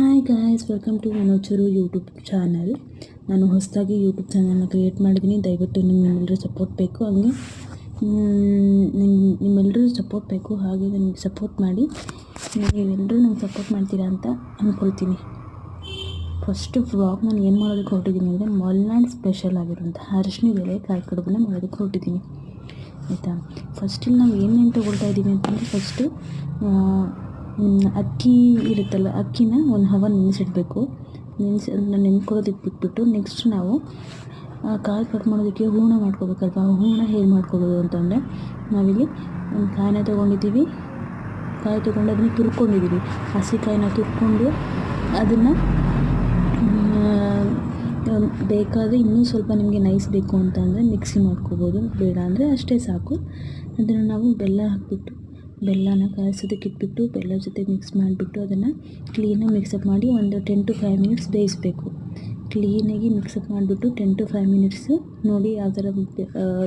Hi guys welcome to ಮನೋಚರು YouTube channel ನಾನು ಹೊಸದಾಗಿ ಯೂಟ್ಯೂಬ್ ಚಾನಲ್ನ ಕ್ರಿಯೇಟ್ ಮಾಡಿದ್ದೀನಿ. ದಯವಿಟ್ಟು ನಿಮ್ಮೆಲ್ಲರೂ ಸಪೋರ್ಟ್ ಬೇಕು. ಹಂಗೆ ನಿಮ್ಮ ನಿಮ್ಮೆಲ್ಲರೂ ಸಪೋರ್ಟ್ ಬೇಕು. ಹಾಗೆ ನನಗೆ ಸಪೋರ್ಟ್ ಮಾಡಿ. ನೀವೆಲ್ಲರೂ ನಂಗೆ ಸಪೋರ್ಟ್ ಮಾಡ್ತೀರಾ ಅಂತ ಅಂದ್ಕೊಳ್ತೀನಿ ಫಸ್ಟು ವ್ಲಾಗ್ ನಾನು ಏನು ಮಾಡೋದಕ್ಕೆ ಹೊರಟಿದ್ದೀನಿ ಅಂದರೆ ಮಲ್ನಾಡ್ ಸ್ಪೆಷಲ್ ಆಗಿರುವಂಥ ಅರಿಶಿಣದ ಎಲೆ ಕಾಯಿ ಕಡುಬನ್ನ ಮಾಡೋದಕ್ಕೆ ಹೊರಟಿದ್ದೀನಿ. ಆಯಿತಾ? ಫಸ್ಟಿಲ್ಲಿ ನಾವು ಏನೇನು ತೊಗೊಳ್ತಾ ಇದ್ದೀವಿ ಅಂತಂದರೆ ಫಸ್ಟು ಅಕ್ಕಿ ಇರುತ್ತಲ್ಲ, ಅಕ್ಕಿನ ಒಂದು ಹವ ನೆನೆಸಿಡಬೇಕು. ನೆನೆಸಿ, ಅದನ್ನ ನೆನ್ಕೊಳ್ಳೋದಕ್ಕೆ ಬಿಟ್ಬಿಟ್ಟು ನೆಕ್ಸ್ಟ್ ನಾವು ಕಾಯಿ ಕಟ್ ಮಾಡೋದಕ್ಕೆ ಹೂರಣ ಮಾಡ್ಕೋಬೇಕಲ್ವ? ಹೂರಣ ಹೇಗೆ ಮಾಡ್ಕೋಬೋದು ಅಂತಂದರೆ, ನಾವಿಲ್ಲಿ ಒಂದು ಕಾಯಿನ ತೊಗೊಂಡಿದ್ದೀವಿ. ಕಾಯಿ ತೊಗೊಂಡು ಅದನ್ನು ತುರ್ಕೊಂಡಿದ್ದೀವಿ. ಹಸಿ ಕಾಯಿನ ತುರ್ಕೊಂಡು ಅದನ್ನು ಬೇಕಾದರೆ ಇನ್ನೂ ಸ್ವಲ್ಪ ನಿಮಗೆ ನೈಸ್ ಬೇಕು ಅಂತಂದರೆ ಮಿಕ್ಸಿ ಮಾಡ್ಕೋಬೋದು. ಬೇಡ ಅಂದರೆ ಅಷ್ಟೇ ಸಾಕು. ಅದನ್ನು ನಾವು ಬೆಲ್ಲ ಹಾಕ್ಬಿಟ್ಟು ಬೆಲ್ಲನ ಕಾಯಿಸೋದಕ್ಕೆ ಇಟ್ಬಿಟ್ಟು, ಬೆಲ್ಲ ಜೊತೆ ಮಿಕ್ಸ್ ಮಾಡಿಬಿಟ್ಟು ಅದನ್ನು ಕ್ಲೀನಾಗಿ ಮಿಕ್ಸಪ್ ಮಾಡಿ ಒಂದು ಟೆನ್ ಟು ಫೈವ್ ಮಿನಿಟ್ಸ್ ಬೇಯಿಸಬೇಕು. ಕ್ಲೀನಾಗಿ ಮಿಕ್ಸಪ್ ಮಾಡಿಬಿಟ್ಟು ಟೆನ್ ಟು ಫೈವ್ ಮಿನಿಟ್ಸು ನೋಡಿ ಯಾವ ಥರ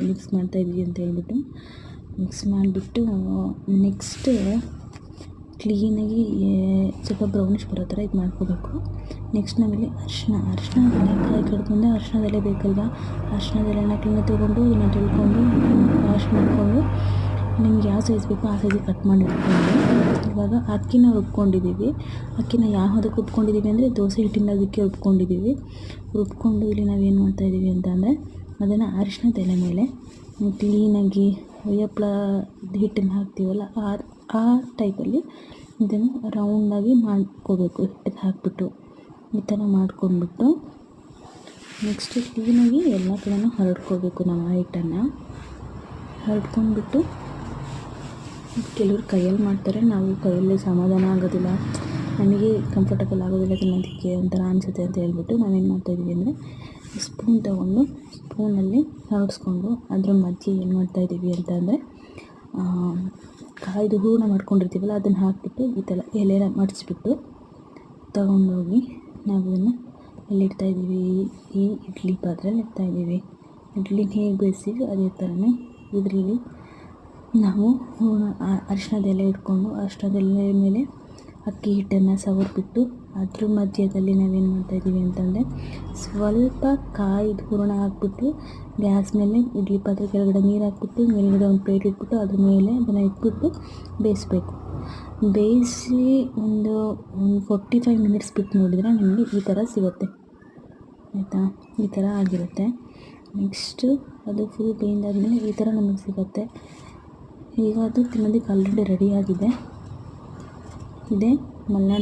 ಮಿಕ್ಸ್ ಮಾಡ್ತಾಯಿದ್ವಿ ಅಂತ ಹೇಳ್ಬಿಟ್ಟು ಮಿಕ್ಸ್ ಮಾಡಿಬಿಟ್ಟು ನೆಕ್ಸ್ಟ್ ಕ್ಲೀನಾಗಿ ಸ್ವಲ್ಪ ಬ್ರೌನಿಷ್ ಬರೋ ಥರ ಇದು ಮಾಡ್ಕೋಬೇಕು. ನೆಕ್ಸ್ಟ್ ನಾವಿಲ್ಲಿ ಅರಿಶಿನ ಅರಿಶಿನ ಕಾಯಿ ಕಡ್ಕೊಂಡು ಅರ್ಶಿನದಲ್ಲೇ ಬೇಕಲ್ವಾ? ಬೇಕಲ್ವ ಅರಿಶಿನದ ಎಲೆನ ಕ್ಲೀನಾಗಿ ತೊಗೊಂಡು ಇದನ್ನ ತಿಳ್ಕೊಂಡು ವಾಶ್ ಮಾಡಿಕೊಂಡು ನಿಮ್ಗೆ ಯಾವ ಸೈಜ್ ಬೇಕೋ ಆ ಸೈಜಿಗೆ ಕಟ್ ಮಾಡಿ ಇಟ್ಕೊಂಡು, ಇವಾಗ ಅಕ್ಕಿನ ರುಬ್ಕೊಂಡಿದ್ದೀವಿ ಅಕ್ಕಿನ ಯಾವುದಕ್ಕೆ ಉಬ್ಕೊಂಡಿದ್ದೀವಿ ಅಂದರೆ ದೋಸೆ ಹಿಟ್ಟಿನ ಅದಕ್ಕೆ ರುಬ್ಕೊಂಡಿದ್ದೀವಿ ರುಬ್ಕೊಂಡು ಇಲ್ಲಿ ನಾವೇನು ಮಾಡ್ತಾಯಿದ್ದೀವಿ ಅಂತಂದರೆ ಅದನ್ನು ಅರಿಶಿನ ತಲೆ ಮೇಲೆ ಕ್ಲೀನಾಗಿ ಹಪ್ಪಳ ಹಿಟ್ಟನ್ನು ಹಾಕ್ತೀವಲ್ಲ, ಆ ಆ ಟೈಪಲ್ಲಿ ಇದನ್ನು ರೌಂಡಾಗಿ ಮಾಡ್ಕೋಬೇಕು. ಹಿಟ್ಟಿಗೆ ಹಾಕಿಬಿಟ್ಟು ಈ ಥರ ಮಾಡ್ಕೊಂಡ್ಬಿಟ್ಟು ನೆಕ್ಸ್ಟು ಕ್ಲೀನಾಗಿ ಎಲ್ಲ ಕಡೆನೂ ಹರಡ್ಕೋಬೇಕು ನಾವು ಆ ಹಿಟ್ಟನ್ನು. ಹರಡ್ಕೊಂಡ್ಬಿಟ್ಟು ಕೆಲವರು ಕೈಯಲ್ಲಿ ಮಾಡ್ತಾರೆ, ನಾವು ಕೈಯಲ್ಲಿ ಸಮಾಧಾನ ಆಗೋದಿಲ್ಲ, ನಮಗೆ ಕಂಫರ್ಟಬಲ್ ಆಗೋದಿಲ್ಲ ತಿನ್ನೋದಕ್ಕೆ ಒಂಥರ ಅನಿಸುತ್ತೆ ಅಂತ ಹೇಳ್ಬಿಟ್ಟು ನಾವೇನು ಮಾಡ್ತಾಯಿದ್ದೀವಿ ಅಂದರೆ ಸ್ಪೂನ್ ತೊಗೊಂಡು ಸ್ಪೂನಲ್ಲಿ ಹರಡಿಸ್ಕೊಂಡು ಅದ್ರ ಮಧ್ಯೆ ಏನು ಮಾಡ್ತಾಯಿದ್ದೀವಿ ಅಂತ ಅಂದರೆ ಕಾಯ್ದು ಹೂರಣ ಮಾಡ್ಕೊಂಡಿರ್ತೀವಲ್ಲ ಅದನ್ನು ಹಾಕಿಬಿಟ್ಟು ಈ ಥರ ಎಲೆನ ಮಡಿಸ್ಬಿಟ್ಟು ತೊಗೊಂಡೋಗಿ ನಾವು ಅದನ್ನು ಎಲ್ಲಿಡ್ತಾಯಿದ್ದೀವಿ ಈ ಇಡ್ಲಿ ಪಾತ್ರೆಯಲ್ಲಿ ಇಡ್ತಾಯಿದ್ದೀವಿ ಇಡ್ಲಿ ಹೇಗೆ ಬೇಯಿಸಿ ಅದೇ ಥರನೇ ಇದರಲ್ಲಿ ನಾವು ಅರಿಶಿಣದ ಎಲೆ ಇಟ್ಕೊಂಡು ಅರಿಶಿನದೆಲೆ ಮೇಲೆ ಅಕ್ಕಿ ಹಿಟ್ಟನ್ನು ಸವರ್ಬಿಟ್ಟು ಅದ್ರ ಮಧ್ಯದಲ್ಲಿ ನಾವೇನು ಮಾಡ್ತಾಯಿದ್ದೀವಿ ಅಂತಂದರೆ ಸ್ವಲ್ಪ ಕಾಯಿದು ಹೂರಣ ಹಾಕ್ಬಿಟ್ಟು ಗ್ಯಾಸ್ ಮೇಲೆ ಇಡ್ಲಿ ಪಾತ್ರೆ ಕೆಳಗಡೆ ನೀರು ಹಾಕ್ಬಿಟ್ಟು ಮೇಲ್ಗಡೆ ಒಂದು ಪ್ಲೇಟ್ ಇಟ್ಬಿಟ್ಟು ಅದ್ರ ಮೇಲೆ ಅದನ್ನು ಇಟ್ಬಿಟ್ಟು ಬೇಯಿಸ್ಬೇಕು. ಬೇಯಿಸಿ ಒಂದು ಒಂದು ಫೋರ್ಟಿ ಫೈವ್ ಮಿನಿಟ್ಸ್ ಬಿಟ್ಟು ನೋಡಿದರೆ ನಿಮಗೆ ಈ ಥರ ಸಿಗುತ್ತೆ. ಆಯಿತಾ? ಈ ಥರ ಆಗಿರುತ್ತೆ. ನೆಕ್ಸ್ಟು ಅದು ಫುಲ್ ಬೇಯಿಂದಾದ್ಮೇಲೆ ಈ ಥರ ನಮಗೆ ಸಿಗುತ್ತೆ. ಈಗ ಅದು ತಿನ್ನೋದಕ್ಕೆ ಆಲ್ರೆಡಿ ರೆಡಿಯಾಗಿದೆ ಇದೆ ಮಲೆನಾಡು